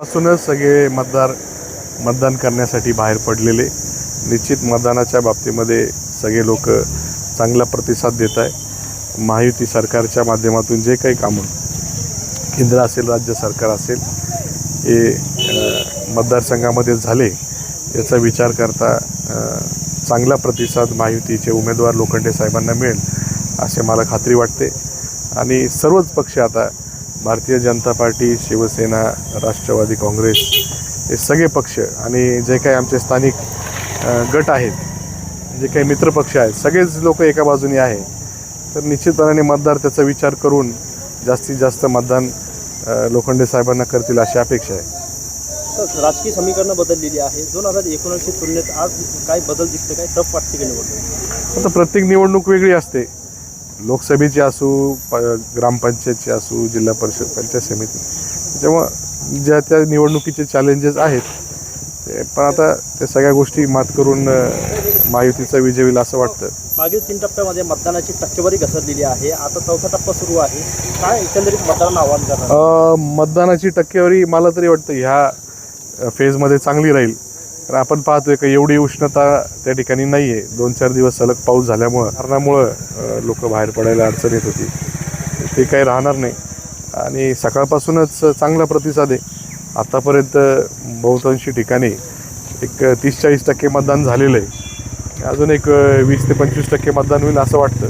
पासूनच सगळे मतदार मतदान करण्यासाठी बाहेर पडलेले. निश्चित मतदानाच्या बाबतीमध्ये सगळे लोक चांगला प्रतिसाद देत आहे. महायुती सरकारच्या माध्यमातून जे काही कामं केंद्र असेल राज्य सरकार असेल हे मतदारसंघामध्ये झाले याचा विचार करता चांगला प्रतिसाद महायुतीचे उमेदवार लोखंडे साहेबांना मिळेल असे मला खात्री वाटते. आणि सर्वच पक्ष आता भारतीय जनता पार्टी शिवसेना राष्ट्रवादी काँग्रेस हे सगळे पक्ष आणि जे काही आमचे स्थानिक गट आहेत जे काही मित्रपक्ष आहेत सगळेच लोक एका बाजूने आहे. तर निश्चितपणाने मतदार त्याचा विचार करून जास्तीत जास्त मतदान लोखंडे साहेबांना करतील अशी अपेक्षा आहे. तर राजकीय समीकरणं बदललेली आहे दोन हजार एकोणीसशे तुलनेत आज काय बदल दिसते काय टफ वाटते की निवडणूक? आता प्रत्येक निवडणूक वेगळी असते. लोकसभेची असू प ग्रामपंचायतची असू जिल्हा परिषद पंचायत समिती. जेव्हा ज्या त्या निवडणुकीचे चॅलेंजेस आहेत ते पण आता त्या सगळ्या गोष्टी मात करून महायुतीचा विजय होईल असं वाटतं. मागील तीन टप्प्यामध्ये मतदानाची टक्केवारी घसरलेली आहे. आता चौथा टप्पा सुरू आहे. काय एकंदरीत मतदारांना आव्हान करणार? मतदानाची टक्केवारी मला तरी वाटतं ह्या फेजमध्ये चांगली राहील. कारण आपण पाहतोय का एवढी उष्णता त्या ठिकाणी नाही आहे दोन चार दिवस सलग पाऊस झाल्यामुळं कारणामुळं लोक बाहेर पडायला अडचण येत होती. ते काही राहणार नाही. आणि सकाळपासूनच चांगला प्रतिसाद आहे. आत्तापर्यंत बहुतांशी ठिकाणी एक तीस चाळीस टक्के मतदान झालेलं आहे. अजून एक वीस ते पंचवीस टक्के मतदान होईल असं वाटतं.